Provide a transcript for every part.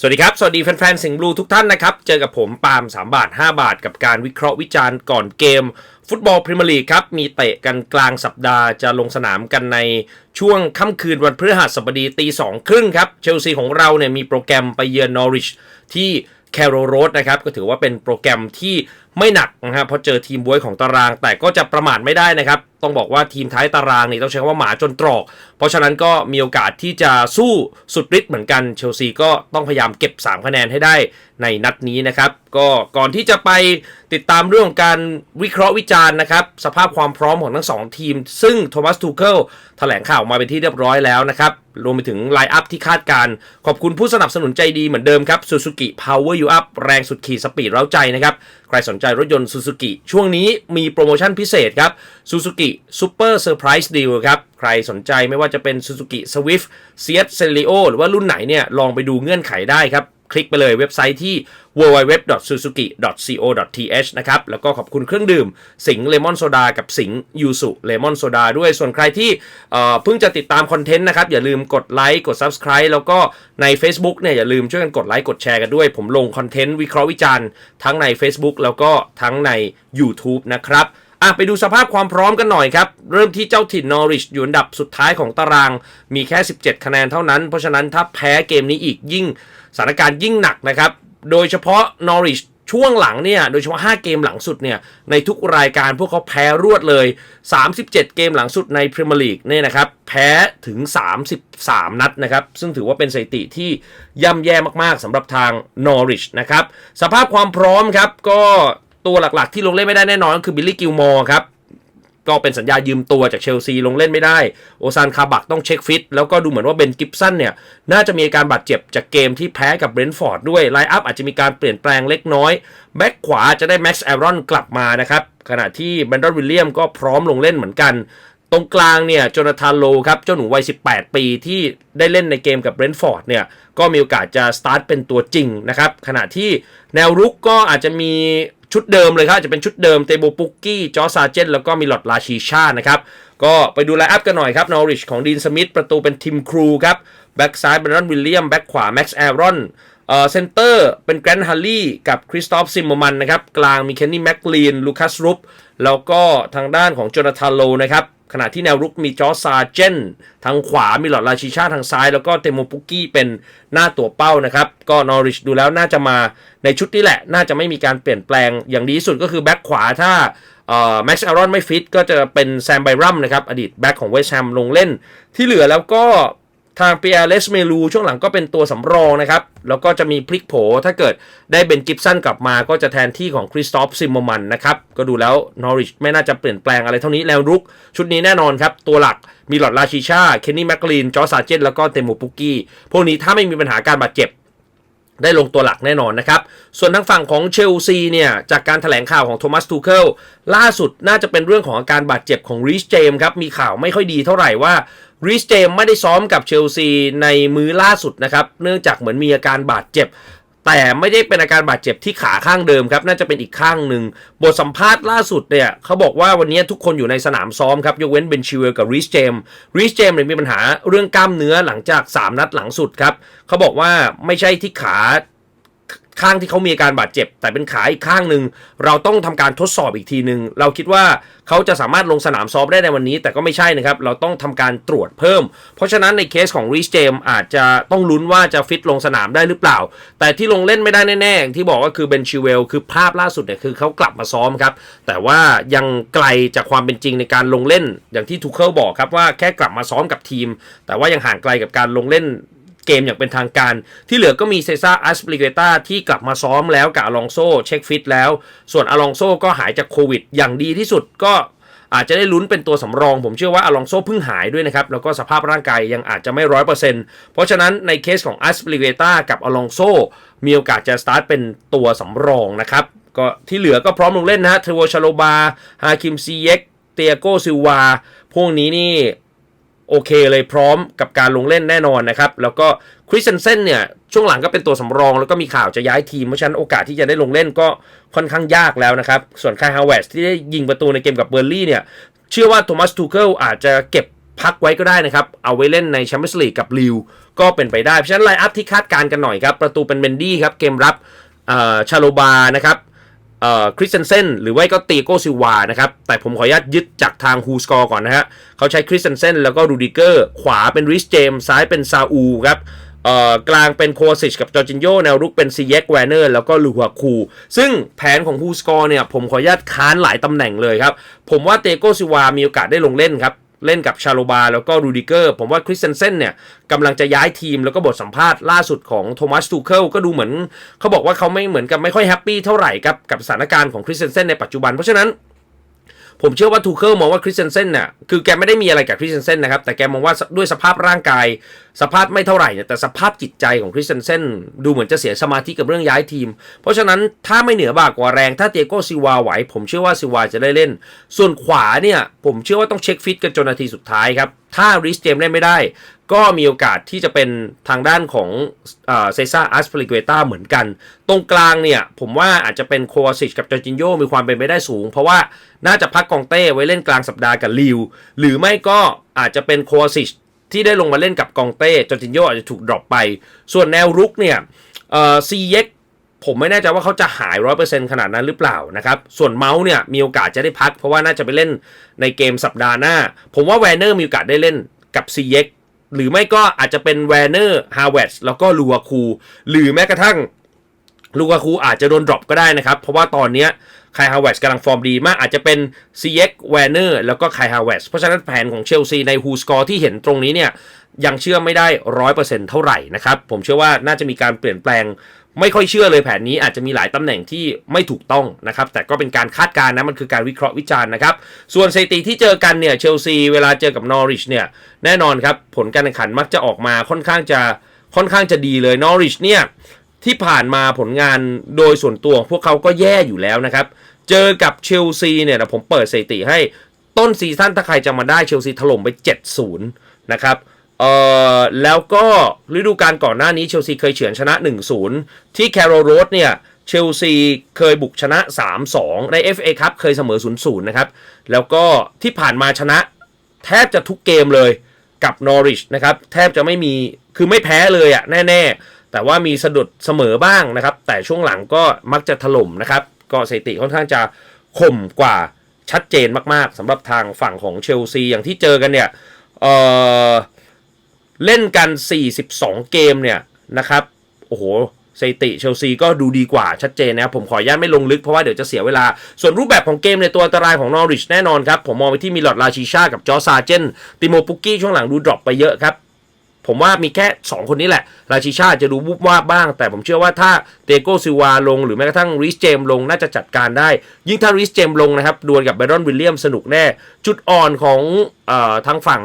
สวัสดีครับ สวัสดีแฟนๆ สิงห์บลูทุกท่านนะครับ เจอกับผมปาล์ม3 บาท 5 บาท กับการวิเคราะห์วิจารณ์ก่อนเกม ฟุตบอลพรีเมียร์ลีกครับ มีเตะกันกลางสัปดาห์จะลงสนามกันในช่วงค่ำคืนวันพฤหัสบดีตีสองครึ่งครับ เชลซีของเราเนี่ยมีโปรแกรมไปเยือนนอริชที่แคโรโรสนะครับ ก็ถือว่าเป็นโปรแกรมที่ไม่หนักนะครับเพราะเจอทีมบวยของตาราง แต่ก็จะประมาทไม่ได้นะครับ ต้องบอกว่าทีมท้ายตารางนี่ต้องใช้คำว่าหมาจนตรอก เพราะฉะนั้นก็มีโอกาสที่จะสู้สุดฤทธิ์เหมือนกัน เชลซีก็ต้องพยายามเก็บ 3 คะแนนให้ได้ในนัดนี้นะครับ ก็ก่อนที่จะไปติดตามเรื่องของการวิเคราะห์วิจารณ์นะครับ สภาพความพร้อมของทั้ง 2 ทีม ซึ่งโทมัสทูเคิลแถลงข่าวมาเป็นที่เรียบร้อยแล้วนะครับ รวมไปถึงไลน์อัพที่คาดการ ขอบคุณผู้สนับสนุนใจดีเหมือนเดิมครับ Suzuki Power You Up แรงสุดขีดสปีดเร้าใจนะครับ ใครสนใจรถยนต์ Suzuki ช่วงนี้มีโปรโมชั่นพิเศษครับ Suzuki Super Surprise Deal ครับใครสนใจไม่ว่าจะเป็น Suzuki Swift Seat Celerio หรือว่ารุ่นไหนเนี่ยลองไปดูเงื่อนไขได้ครับ คลิกไปเลยเว็บไซต์ที่ www.suzuki.co.th นะครับ แล้วก็ขอบคุณเครื่องดื่ม สิงเลมอนโซดากับสิงยูสุเลมอนโซดาด้วยส่วนใครที่เพิ่งจะติดตามคอนเทนต์นะครับ อย่าลืมกดไลค์กด Subscribe แล้วก็ใน Facebook เนี่ยอย่าลืมช่วยกันกดไลค์กดแชร์กันด้วย ผมลงคอนเทนต์วิเคราะห์วิจารณ์ทั้งใน Facebook แล้วก็ทั้งใน YouTube นะครับ อะไปดูสภาพความพร้อมกันหน่อยครับ เริ่มที่เจ้าถิ่นนอริชอยู่อันดับสุดท้ายของตารางมีแค่ 17 คะแนนเท่านั้น เพราะฉะนั้นถ้าแพ้เกมนี้อีกยิ่งสถานการณ์ยิ่งหนักนะครับ โดยเฉพาะนอริชช่วงหลังเนี่ย โดยเฉพาะ 5 เกมหลังสุดเนี่ย ในทุกรายการพวกเขาแพ้รวดเลย 37 เกมหลังสุดในพรีเมียร์ลีกเนี่ยนะครับ แพ้ถึง 33 นัดนะครับ ซึ่งถือว่าเป็นสถิติที่ย่ำแย่มากๆสำหรับทางนอริชนะครับ สภาพความพร้อมครับก็ ตัวหลักๆ ที่ลงเล่นไม่ได้แน่นอนก็คือบิลลี่กิลมอร์ครับก็เป็นสัญญายืมตัวจากเชลซีลงเล่นไม่ได้ โอซานคาบักต้องเช็คฟิต แล้วก็ดูเหมือนว่าเบนกิฟสันเนี่ย น่าจะมีอาการบาดเจ็บจากเกมที่แพ้กับเบรนท์ฟอร์ดด้วย ไลน์อัพอาจจะมีการเปลี่ยนแปลงเล็กน้อย แบ็กขวาจะได้แม็กซ์แอรอนกลับมานะครับ ขณะที่แบนดอนวิลเลียมก็พร้อมลงเล่นเหมือนกัน ตรงกลางเนี่ยโจนาธานโลครับเจ้าหนูวัย 18 ปีที่ได้เล่นในเกมกับเบรนท์ฟอร์ดเนี่ยก็มีโอกาสจะสตาร์ทเป็นตัวจริงนะครับ ขณะที่แนวรุกก็อาจจะมีชุดเดิมเลยครับจะเป็นชุดเดิมเตโบปุกกี้ จอร์ซาเจนแล้วก็มีหลอดลาชีชานะครับ ก็ไปดูไลน์อัพกันหน่อยครับนอริชของดีนสมิธประตูเป็นทิมครูครับแบ็กซ้ายเป็นรอนวิลเลียมแบ็กขวาแม็กซ์แอรอนเอ่อเซนเตอร์เป็นแกรนด์ฮัลลี่กับคริสตอฟซิมมมันนะครับ กลางมีเคนนี่แม็กลีนลูคัสรุปแล้วก็ทางด้านของโจนาธานโลนะครับ ขณะที่แนวรุกมีจอซาเจนทางขวามีหลอดลาชิชาทางซ้าย แล้วก็เตโมปุกกี้เป็นหน้าตัวเป้านะครับ ก็นอริชดูแล้วน่าจะมาในชุดนี้แหละ น่าจะไม่มีการเปลี่ยนแปลงอย่างดีที่สุดก็คือแบ็คขวาถ้าแม็กซ์อารอนไม่ฟิตก็จะเป็นแซมไบรัมนะครับ อดีตแบ็คของเวสต์แฮมลงเล่นที่เหลือแล้วก็ ทางเปียร์เลสเมลูช่วงหลังก็เป็นตัวสำรองนะครับ แล้วก็จะมีพลิกโผ ถ้าเกิดได้เบนกิฟสันกลับมาก็จะแทนที่ของคริสตอฟซิมมันนะครับ ก็ดูแล้วนอริชไม่น่าจะเปลี่ยนแปลงอะไรเท่านี้แล้วรุก ชุดนี้แน่นอนครับ ตัวหลักมีหลอดลาชิชาเคนนี่แมคลีนจอร์ซาเจนแล้วก็เตมูปุกกี้พวกนี้ถ้าไม่มีปัญหาการบาดเจ็บ ได้ลงตัวหลักแน่นอนนะครับ ส่วนทางฝั่งของเชลซีเนี่ย จากการถแถลงข่าวของโทมัสทูเคิลล่าสุดน่าจะเป็นเรื่องของอาการบาดเจ็บของริชเจมครับ มีข่าวไม่ค่อยดีเท่าไหร่ว่าริชเจมไม่ได้ซ้อมกับเชลซีในมือล่าสุดนะครับ เนื่องจากเหมือนมีอาการบาดเจ็บ แต่ไม่ได้เป็นอาการบาดเจ็บที่ขาข้างเดิมครับ น่าจะเป็นอีกข้างหนึ่ง บทสัมภาษณ์ล่าสุดเนี่ยเขาบอกว่าวันนี้ทุกคนอยู่ในสนามซ้อมครับ ยกเว้นเบนชิเวลกับริชเจมริชเจมเนี่ยมีปัญหาเรื่องกล้ามเนื้อหลังจาก 3 นัดหลังสุดครับเขาบอกว่าไม่ใช่ที่ขา ข้างที่เขามีอาการบาดเจ็บ แต่เป็นขาอีกข้างหนึ่งเราต้องทำการทดสอบอีกทีหนึ่งเราคิดว่าเขาจะสามารถลงสนามซ้อมได้ในวันนี้ แต่ก็ไม่ใช่นะครับ เราต้องทำการตรวจเพิ่ม เพราะฉะนั้นในเคสของรีชเจมอาจจะต้องลุ้นว่าจะฟิตลงสนามได้หรือเปล่า แต่ที่ลงเล่นไม่ได้แน่ๆอย่างที่บอกก็คือเบนชิเวลคือภาพล่าสุดเนี่ยคือเขากลับมาซ้อมครับ แต่ว่ายังไกลจากความเป็นจริงในการลงเล่น อย่างที่ทูเคิลบอกครับว่าแค่กลับมาซ้อมกับทีม แต่ว่ายังห่างไกลกับการลงเล่น เกมอย่างเป็นทางการ ที่เหลือก็มีเซซ่าอัสปริเกตาที่กลับมาซ้อมแล้วกับอลองโซเช็คฟิตแล้ว ส่วนอลองโซก็หายจากโควิด อย่างดีที่สุดก็อาจจะได้ลุ้นเป็นตัวสำรอง ผมเชื่อว่าอลองโซเพิ่งหายด้วยนะครับ แล้วก็สภาพร่างกายยังอาจจะไม่ร้อยเปอร์เซ็นต์เพราะฉะนั้นในเคสของอัสปริเกตากับอลองโซมีโอกาสจะสตาร์ทเป็นตัวสำรองนะครับก็ที่เหลือก็พร้อมลงเล่นนะฮะเทวชโลบาฮาคิมซีเย็กเตียโกซิวาพวกนี้นี่ โอเคเลยพร้อมกับการลงเล่นแน่นอนนะครับ แล้วก็คริสเซนเซนเนี่ย ช่วงหลังก็เป็นตัวสำรอง แล้วก็มีข่าวจะย้ายทีม เพราะฉะนั้นโอกาสที่จะได้ลงเล่นก็ค่อนข้างยากแล้วนะครับ ส่วนคายฮาวเวสที่ได้ยิงประตูในเกมกับเบอร์ลี่เนี่ย เชื่อว่าโทมัสทูเคิลอาจจะเก็บพักไว้ก็ได้นะครับ เอาไว้เล่นในแชมเปี้ยนส์ลีกกับลิวก็เป็นไปได้ เพราะฉะนั้นไลน์อัพที่คาดการณ์กันหน่อยครับ ประตูเป็นเมนดี้ครับ เกมรับอ่อชาโลบานะครับ คริสเซนเซนหรือว่าก็ตีโกซิวานะครับ แต่ผมขออนุญาตยึดจากทางฮูสกอร์ก่อนนะฮะเขาใช้คริสเซนเซนแล้วก็รูดิเกอร์ขวาเป็นริสเจมซ้ายเป็นซาอูครับกลางเป็นโคซิชกับจอร์จินโยแนวรุกเป็นซีเย็กแวนเนอร์แล้วก็ลูฮัวคู ซึ่งแผนของฮูสกอร์เนี่ยผมขออนุญาตค้านหลายตำแหน่งเลยครับ ผมว่าเตโกซิวามีโอกาสได้ลงเล่นครับ เล่นกับชาโลบาแล้วก็รูดิเกอร์ ผมว่าคริสเซนเซนเนี่ยกำลังจะย้ายทีมแล้วก็บทสัมภาษณ์ล่าสุดของโทมัสทูเคิลก็ดูเหมือน เขาบอกว่าเขาไม่เหมือนกับไม่ค่อยแฮปปี้เท่าไหร่ครับกับสถานการณ์ของคริสเซนเซนในปัจจุบันเพราะฉะนั้น ผมเชื่อว่าทูเคิลมองว่าคริสเซนเซนน่ะคือแกไม่ได้มีอะไรกับคริสเซนเซนนะครับ แต่แกมองว่าด้วยสภาพร่างกาย สภาพไม่เท่าไหร่เนี่ยแต่สภาพจิตใจของคริสเซนเซนดูเหมือนจะเสียสมาธิกับเรื่องย้ายทีม เพราะฉะนั้นถ้าไม่เหนือบ่ากว่าแรง ถ้าเตียโกซิวาไหว ผมเชื่อว่าซิวาจะได้เล่น ส่วนขวาเนี่ยผมเชื่อว่าต้องเช็คฟิตกันจนนาทีสุดท้ายครับถ้าริสเจมเล่นไม่ได้ ก็มีโอกาสที่จะเป็นทางด้านของเซซ่าอัสเปริเกตาเหมือนกัน ตรงกลางเนี่ย ผมว่าอาจจะเป็นโควาซิชกับจอร์จินโยมีความเป็นไปได้สูง เพราะว่าน่าจะพักกองเต้ไว้เล่นกลางสัปดาห์กับลิว หรือไม่ก็อาจจะเป็นโควาซิชที่ได้ลงมาเล่นกับกองเต้จอร์จินโยอาจจะถูกดรอปไป ส่วนแนวรุกเนี่ยซีเย็กผมไม่แน่ใจว่าเขาจะหาย 100%ขนาดนั้นหรือเปล่านะครับ ส่วนเมาส์เนี่ยมีโอกาสจะได้พัก เพราะว่าน่าจะไปเล่นในเกมสัปดาห์หน้า ผมว่าแวนเนอร์มีโอกาสได้เล่นกับซีเย็ก หรือไม่ก็อาจจะเป็นแวนเนอร์ฮาวเวตแล้วก็ลูอาคู หรือแม้กระทั่งลูอาคูอาจจะโดนดรอปก็ได้นะครับ เพราะว่าตอนนี้ยไคฮาวเวสกำลังฟอร์มดีมาก อาจจะเป็นซีเอ็กแวนเนอร์แล้วก็ไคฮาวเวสเพราะฉะนั้นแผนของเชลซีในฮูสกอร์ที่เห็นตรงนี้เนี่ยยังเชื่อไม่ได้ร้อยเปอร์เซ็นต์เท่าไหร่นะครับ ผมเชื่อว่าน่าจะมีการเปลี่ยนแปลง ไม่ค่อยเชื่อเลยแผนนี้อาจจะมีหลายตำแหน่งที่ไม่ถูกต้องนะครับ แต่ก็เป็นการคาดการณ์นะมันคือการวิเคราะห์วิจารณ์นะครับ ส่วนสถิติที่เจอกันเนี่ยเชลซีเวลาเจอกับนอริชเนี่ยแน่นอนครับผลการแข่งขันมักจะออกมาค่อนข้างจะค่อนข้างจะดีเลยนอริชเนี่ยที่ผ่านมาผลงานโดยส่วนตัวพวกเขาก็แย่อยู่แล้วนะครับ เจอกับเชลซีเนี่ยนะผมเปิดสถิติให้ต้นซีซั่นถ้าใครจะมาได้เชลซีถล่มไป 7-0นะครับ เอ่อแล้วก็ฤดูกาลก่อนหน้านี้เชลซีเคยเฉือนชนะ 1-0 ที่แคโรโรดเนี่ยเชลซีเคยบุกชนะ 3-2 ใน FA ครับเคยเสมอ 0-0 นะครับ แล้วก็ที่ผ่านมาชนะแทบจะทุกเกมเลยกับนอริชนะครับ แทบจะไม่มีคือไม่แพ้เลยอะแน่ ๆ แต่ว่ามีสะดุดเสมอบ้างนะครับ แต่ช่วงหลังก็มักจะถล่มนะครับ ก็สถิติค่อนข้างจะข่มกว่าชัดเจนมากๆสำหรับทางฝั่งของเชลซีอย่างที่เจอกันเนี่ยเออ เล่นกัน 42 เกมเนี่ยนะครับ โอ้โหสถิติเชลซีก็ดูดีกว่าชัดเจนนะครับ ผมขออนุญาตไม่ลงลึกเพราะว่าเดี๋ยวจะเสียเวลา ส่วนรูปแบบของเกมในตัวอันตรายของนอริชแน่นอนครับ ผมมองไปที่มีลอดลาชิชากับจอร์ซาเจนติโมปุกกี้ช่วงหลังดูดรอปไปเยอะครับ ผมว่ามีแค่ 2 คนนี้แหละ ราชิชาจะดูวุบวาบบ้าง แต่ผมเชื่อว่าถ้าเตโกซิวาลงหรือแม้กระทั่งริสเจมลงน่าจะจัดการได้ ยิ่งถ้าริสเจมลงนะครับดวลกับไบรอนวิลเลียมสนุกแน่จุดอ่อนของออทางฝั่ง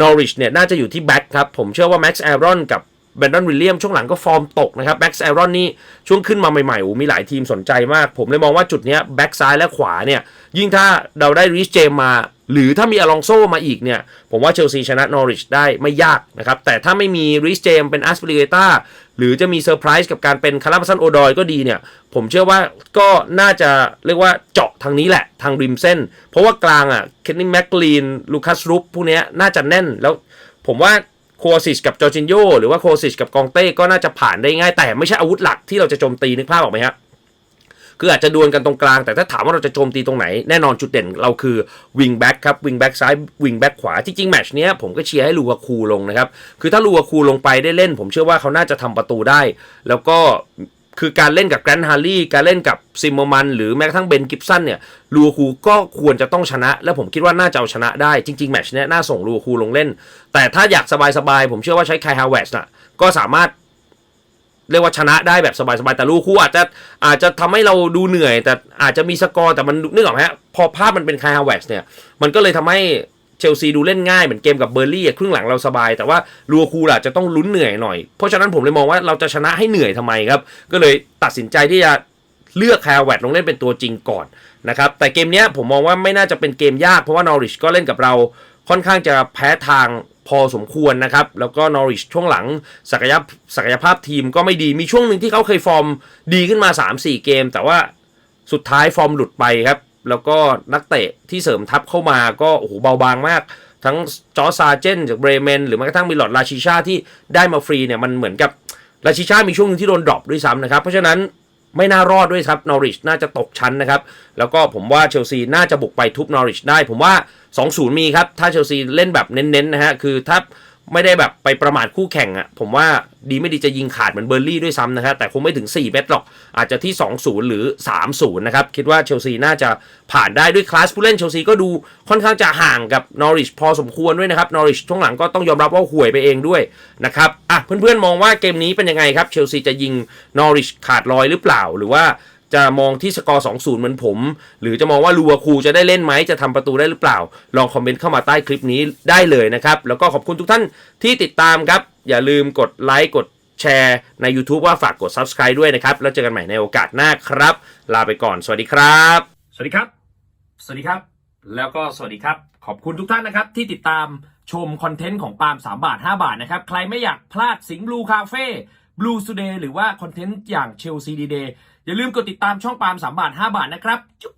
นอริชเนี่ยน่าจะอยู่ที่แบ็กครับ ผมเชื่อว่าแม็กซ์แอรอนกับแบนดอนวิลเลียมช่วงหลังก็ฟอร์มตกนะครับแบ็กซ์แอรอนนี่ช่วงขึ้นมาใหม่ๆโอ้มีหลายทีมสนใจมาก ผมเลยมองว่าจุดนี้แบ็กซ้ายและขวาเนี่ยยิ่งถ้าเราได้ริชเจมมา หรือถ้ามีอลองโซมาอีกเนี่ย ผมว่าเชลซีชนะนอริชได้ไม่ยากนะครับ แต่ถ้าไม่มีริชเจมเป็นอัสเปริเกตาหรือจะมีเซอร์ไพรส์กับการเป็นคาราบัสันโอดอยก็ดีเนี่ย ผมเชื่อว่าก็น่าจะเรียกว่าเจาะทางนี้แหละทางริมเส้น เพราะว่ากลางอะเคนนี่แมคลีนลูคัสรูปพวกนี้น่าจะแน่นแล้วผมว่าโคซิชกับจอร์จินโยหรือว่าโคซิชกับกองเต้ก็น่าจะผ่านได้ง่ายแต่ไม่ใช่อาวุธหลักที่เราจะโจมตีนึกภาพออกไหมครับ คืออาจจะดวลกันตรงกลาง แต่ถ้าถามว่าเราจะโจมตีตรงไหน แน่นอนจุดเด่นเราคือวิงแบ็กครับวิงแบ็กซ้ายวิงแบ็กขวาจริงๆแมชเนี้ยผมก็เชียร์ให้ลูกาคูลงนะครับคือถ้าลูกาคูลงไปได้เล่น ผมเชื่อว่าเขาน่าจะทำประตูได้ แล้วก็คือการเล่นกับแกรนฮาร์รี่การเล่นกับซิมเมอร์มัน หรือแม้กระทั่งเบนกิฟสันเนี่ยลูกาคูก็ควรจะต้องชนะ และผมคิดว่าน่าจะเอาชนะได้จริง ๆ แมชเนี้ยน่าส่งลูกาคูลงเล่น แต่ถ้าอยากสบายๆ ผมเชื่อว่าใช้ไคฮาวเวสน่ะก็สามารถ เรียกว่าชนะได้แบบสบายๆ แต่ลูกคู่อาจจะอาจจะทำให้เราดูเหนื่อย แต่อาจจะมีสกอร์แต่มันนึกออกไหมฮะพอภาพมันเป็นคายฮาวเวกเนี่ย มันก็เลยทำให้เชลซีดูเล่นง่ายเหมือนเกมกับเบอร์ลี่ครึ่งหลังเราสบาย แต่ว่าลูคูล่ะจะต้องลุ้นเหนื่อยหน่อย เพราะฉะนั้นผมเลยมองว่าเราจะชนะให้เหนื่อยทำไมครับ ก็เลยตัดสินใจที่จะเลือกคายฮาวเวกลงเล่นเป็นตัวจริงก่อนนะครับแต่เกมนี้ผมมองว่าไม่น่าจะเป็นเกมยากเพราะว่านอริชก็เล่นกับเราค่อนข้างจะแพ้ทาง พอสมควรนะครับ แล้วก็นอริชช่วงหลังศักยภศักยภาพทีมก็ไม่ดีมีช่วงหนึ่งที่เขาเคยฟอร์มดีขึ้นมา 3-4 เกม แต่ว่าสุดท้ายฟอร์มหลุดไปครับ แล้วก็นักเตะที่เสริมทัพเข้ามาก็โอ้โหเบาบางมากทั้งจอร์ซาเจนจากเบรเมน หรือแม้กระทั่งมีหลอดลาชิชาที่ได้มาฟรีเนี่ยมันเหมือนกับลาชิชามีช่วงหนึงที่โดนดรอปด้วยซ้ำนะครับ เพราะฉะนั้น ไม่น่ารอดด้วยครับนอริชน่าจะตกชั้นนะครับ แล้วก็ผมว่าเชลซีน่าจะบุกไปทุบนอริชได้ ผมว่า 2-0 มีครับ ถ้าเชลซีเล่นแบบเน้นๆนะฮะคือถ้า ไม่ได้แบบไปประมาทคู่แข่งอะ่ะ ผมว่าดีไม่ดีจะยิงขาดเหมือนเบอร์ลี่ด้วยซ้ำนะครับแต่คงไม่ถึง 4 เมตรหรอก อาจจะที่ 2-0 หรือ 3-0 นะครับ คิดว่าเชลซีน่าจะผ่านได้ด้วยคลาสผู้เล่นเชลซีก็ดูค่อนข้างจะห่างกับนอริชพอสมควรด้วยนะครับนอริชช่วงหลังก็ต้องยอมรับว่าห่วยไปเองด้วยนะครับอะเพื่อนๆมองว่าเกมนี้เป็นยังไงครับเชลซีจะยิงนอริชขาดลอยหรือเปล่าหรือว่า จะมองที่สกอร์ 2-0 เหมือนผม หรือจะมองว่าลูวาคูจะได้เล่นไหมจะทำประตูได้หรือเปล่า ลองคอมเมนต์เข้ามาใต้คลิปนี้ได้เลยนะครับ แล้วก็ขอบคุณทุกท่านที่ติดตามครับ อย่าลืมกดไลค์กดแชร์ใน YouTube ว่าฝากกด Subscribe ด้วยนะครับ แล้วเจอกันใหม่ในโอกาสหน้าครับ ลาไปก่อน สวัสดีครับ สวัสดีครับ สวัสดีครับ แล้วก็สวัสดีครับ ขอบคุณทุกท่านนะครับ ที่ติดตามชมคอนเทนต์ของปาล์ม3บาท 5 บาทนะครับ ใครไม่อยากพลาดสิงห์บลูคาเฟ่บลูสเดย์หรือว่าคอนเทนต์อย่างเชลซีดีเดย์ อย่าลืมกดติดตามช่องปาล์ม3บาท5บาทนะครับจุก